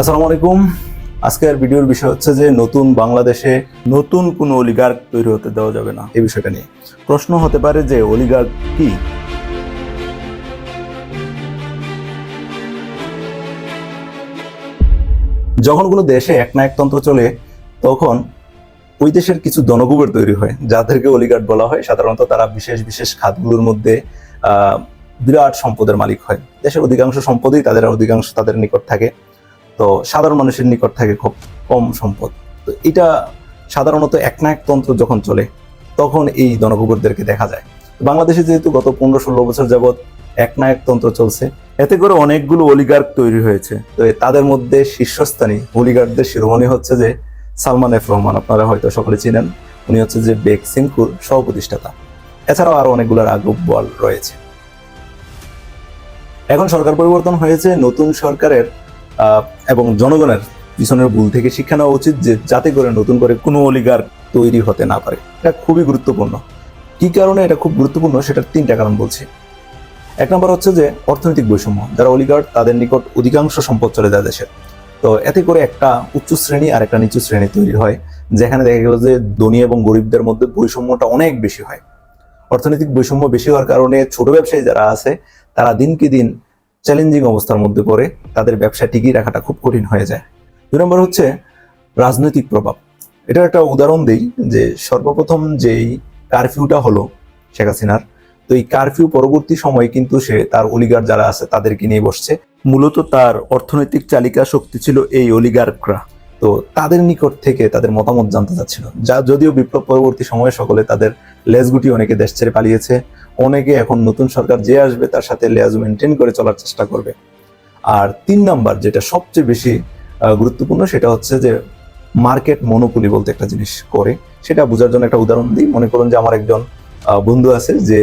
আসসালামু আলাইকুম। আজকের ভিডিওর বিষয় হচ্ছে যে নতুন বাংলাদেশে নতুন কোনো অলিগার্ক তৈরি হতে দেওয়া যাবে না। এই বিষয়টা নিয়ে প্রশ্ন হতে পারে যে অলিগার্ক কি? যখন কোনো দেশে এক না একতন্ত্র চলে, তখন ওই দেশের কিছু জনগোবের তৈরি হয়, যাদেরকে অলিগার্ড বলা হয়। সাধারণত তারা বিশেষ বিশেষ খাতগুলোর মধ্যে বিরাট সম্পদের মালিক হয়। দেশের অধিকাংশ সম্পদই তাদের, অধিকাংশ তাদের নিকট থাকে। তো সাধারণ মানুষের নিকট থাকে খুব কম সম্পদ। তো এটা সাধারণত এক না এক তন্ত্র যখন চলে, তখন এই জনগোবরদেরকে দেখা যায়। বাংলাদেশে যেহেতু গত পনেরো ষোলো বছর যাবৎ এক না এক তন্ত্র চলছে, এতে করে অনেকগুলো অলিগার্ক তৈরি হয়েছে। তো তাদের মধ্যে শীর্ষস্থানী অলিগার্কদের শিরোমণি হচ্ছে যে সালমান এফ রহমান, আপনারা হয়তো সকলে চিনেন। উনি হচ্ছে যে বেক সিনকুর সহ প্রতিষ্ঠাতা এছাড়াও আরও অনেকগুলো রাগব বল রয়েছে। এখন সরকার পরিবর্তন হয়েছে, নতুন সরকারের এবং জনগণের পিছনের ভুল থেকে শিক্ষা নেওয়া উচিত যে যাতে করে নতুন করে কোনো অলিগার তৈরি হতে না পারে। এটা খুবই গুরুত্বপূর্ণ। কি কারণে এটা খুব গুরুত্বপূর্ণ সেটার তিনটা কারণ বলছি। এক নম্বর হচ্ছে যে অর্থনৈতিক বৈষম্য। যারা অলিগার তাদের নিকট অধিকাংশ সম্পদ চলে যায় দেশের তো এতে করে একটা উচ্চ শ্রেণি আর একটা নিচু শ্রেণি তৈরি হয়, যেখানে দেখা গেল যে ধনী এবং গরিবদের মধ্যে বৈষম্যটা অনেক বেশি হয়। অর্থনৈতিক বৈষম্য বেশি হওয়ার কারণে ছোট ব্যবসায়ী যারা আছে, তারা দিনকে দিন চ্যালেঞ্জিং অবস্থার মধ্যে পড়ে, তাদের ব্যবসা টিকিয়ে রাখাটা খুব কঠিন হয়ে যায়। দুই নম্বর হচ্ছে রাজনৈতিক প্রভাব। এটা একটা উদাহরণ দিই যে, সর্বপ্রথম যেই কারফিউটা হলো শেখ হাসিনার, তো এই কারফিউ পরবর্তী সময়ে কিন্তু সে তার অলিগার যারা আছে তাদেরকে নিয়ে বসছে। মূলত তার অর্থনৈতিক চালিকা শক্তি ছিল এই অলিগার্করা তো তাদের নিকট থেকে তাদের মতামত জানতে চাচ্ছিল। যা যদিও বিপ্লব পরবর্তী সময়ে সকলে তাদের লেজগুটি অনেকে দেশ ছেড়ে পালিয়েছে। অনেকে এখন নতুন সরকার যে আসবে তার সাথে লেজ মেনটেন করে চলার চেষ্টা করবে। আর তিন নাম্বার যেটা সবচেয়ে বেশি গুরুত্বপূর্ণ সেটা হচ্ছে যে মার্কেট মনোপলি বলতে একটা জিনিস করে। সেটা বোঝার জন্য একটা উদাহরণ দিই। মনে করুন যে আমার একজন বন্ধু আছে যে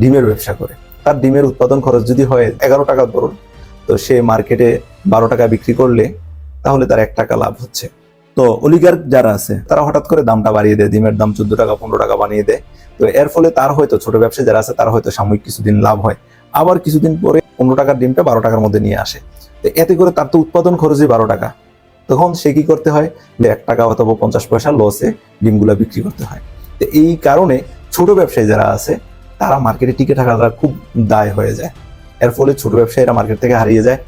ডিমের ব্যবসা করে। তার ডিমের উৎপাদন খরচ যদি হয় এগারো টাকা ধরুন, তো সে মার্কেটে বারো টাকা বিক্রি করলে তাহলে তার এক টাকা লাভ হচ্ছে। তো অলিগার যারা আছে, তারা হঠাৎ করে দামটা বাড়িয়ে দেয়, ডিমের দাম চোদ্দ টাকা, পনেরো টাকা বানিয়ে দেয়। তো এর ফলে তার হয়তো ছোট ব্যবসায়ী যারা আছে, তার হয়তো সাময়িক কিছুদিন লাভ হয়। আবার কিছুদিন পরে পনেরো টাকার ডিমটা বারো টাকার মধ্যে নিয়ে আসে। তো এতে করে তার তো উৎপাদন খরচই বারো টাকা। তখন সে কি করতে হয়? যে এক টাকা অথবা পঞ্চাশ পয়সা লসে ডিমগুলা বিক্রি করতে হয়। তো এই কারণে ছোট ব্যবসায়ী যারা আছে, তারা মার্কেটে টিকে থাকাটা খুব দায় হয়ে যায়। এর ফলে ছোট ব্যবসায়ীরা মার্কেট থেকে হারিয়ে যায়।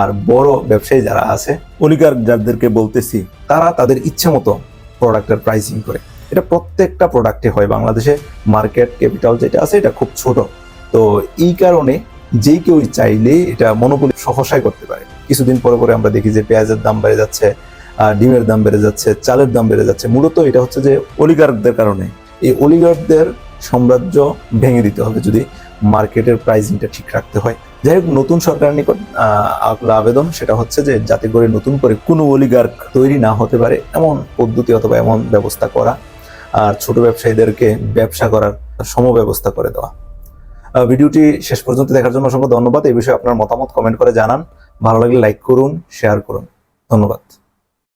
আর বড় ব্যবসায়ী যারা আছে অলিগার যাদেরকে বলতেছি, তারা তাদের ইচ্ছে মতো প্রোডাক্টের প্রাইসিং করে। এটা প্রত্যেকটা প্রোডাক্টে হয় বাংলাদেশে। মার্কেট ক্যাপিটাল যেটা আছে, এটা খুব ছোট। তো এই কারণে যে কেউ চাইলে এটা মনোপলি সহসায় করতে পারে। কিছুদিন পরে পরে আমরা দেখি যে পেঁয়াজের দাম বেড়ে যাচ্ছে ডিমের দাম বেড়ে যাচ্ছে, চালের দাম বেড়ে যাচ্ছে। মূলত এটা হচ্ছে যে অলিগার্কদের কারণে। এই অলিগার্কদের সাম্রাজ্য ভেঙে দিতে হবে যদি মার্কেটের প্রাইসিংটা ঠিক রাখতে হয়। যাই হোক, নতুন সরকারের নিকট আবেদন সেটা হচ্ছে যে যাতে করে নতুন করে কোনো অলিগার্ক তৈরি না হতে পারে এমন পদ্ধতি অথবা এমন ব্যবস্থা করা আর ছোট ব্যবসায়ীদেরকে ব্যবসা করার সম ব্যবস্থা করে দেওয়া। ভিডিওটি শেষ পর্যন্ত দেখার জন্য অসংখ্য ধন্যবাদ। এই বিষয়ে আপনার মতামত কমেন্ট করে জানান। ভালো লাগলে লাইক করুন শেয়ার করুন। ধন্যবাদ।